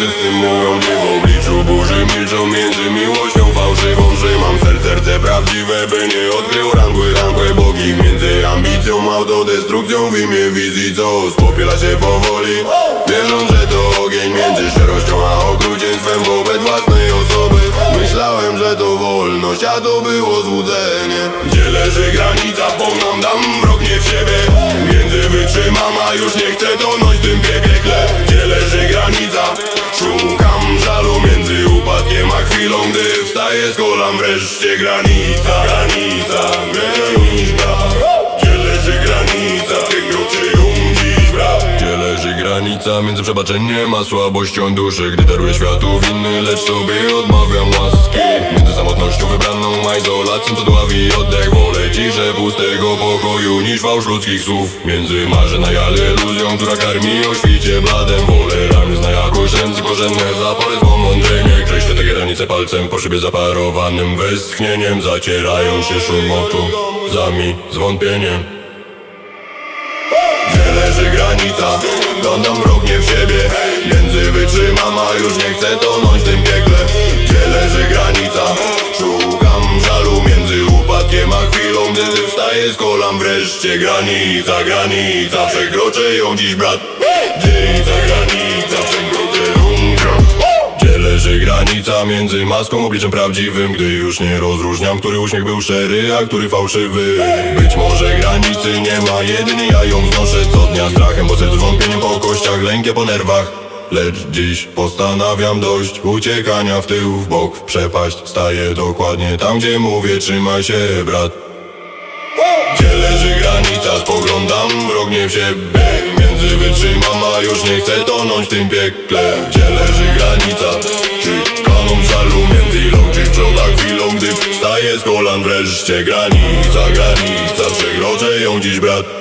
wszyscy mówią gdzie w obliczu burzy milczą między miłością fałszywą Trzymam serce, serce prawdziwe, by nie odkrył rangły, rangły bogich Między ambicją, autodestrukcją w imię wizji, co spopiela się powoli. Wierząc, że to ogień między szczerością a okrucieństwem wobec własnej osoby. Myślałem, że to wolność, a to było złudzenie. Gdzie leży granica, pomnam, dam mrok nie w siebie. Między wytrzymam, a już nie chcę tonąć wreszcie granica, granica, granica. Gdzie leży granica, przekroczy ją dziś brak. Gdzie leży granica? Między przebaczeniem a słabością duszy. Gdy daruję światu winny, lecz sobie odmawiam łaski. Między samotnością wybraną a izolacją to dławi oddech. Wolę ciszę pustego pokoju niż fałsz ludzkich słów. Między marzeń a iluzją, która karmi o świcie bladem. Wolę ramię zna jako korzenne. Zapory złą mądrzenie Kreślę te granice palcem po szybie zaparowanym westchnieniem Zacierają się szum oczu, zami zwątpieniem gdzie leży granica? Dodam mrok nie w siebie. Między wytrzymam, a już nie chcę tonąć w tym piekle. Gdzie leży granica? Szukam żalu między upadkiem a chwilą Gdy wstaję z kolan. Wreszcie granica, granica. Przekroczę ją dziś brat leży granica między maską, obliczem prawdziwym Gdy już nie rozróżniam, który uśmiech był szczery, a który fałszywy. Być może granicy nie ma, jedynie ja ją znoszę co dnia Strachem, bo sercu wątpieniem po kościach, lękiem po nerwach. Lecz dziś postanawiam dość uciekania w tył, w bok, w przepaść. Staję dokładnie tam, gdzie mówię, trzymaj się brat. Gdzie leży granica, spoglądam mrok nie w siebie Między wytrzymam, a już nie chcę tonąć w tym piekle. Gdzie leży granica, czy kanon żalu między ilą? Czy w przodach chwilą, gdy wstaję z kolan wreszcie Granica, granica, przekroczę ją dziś brat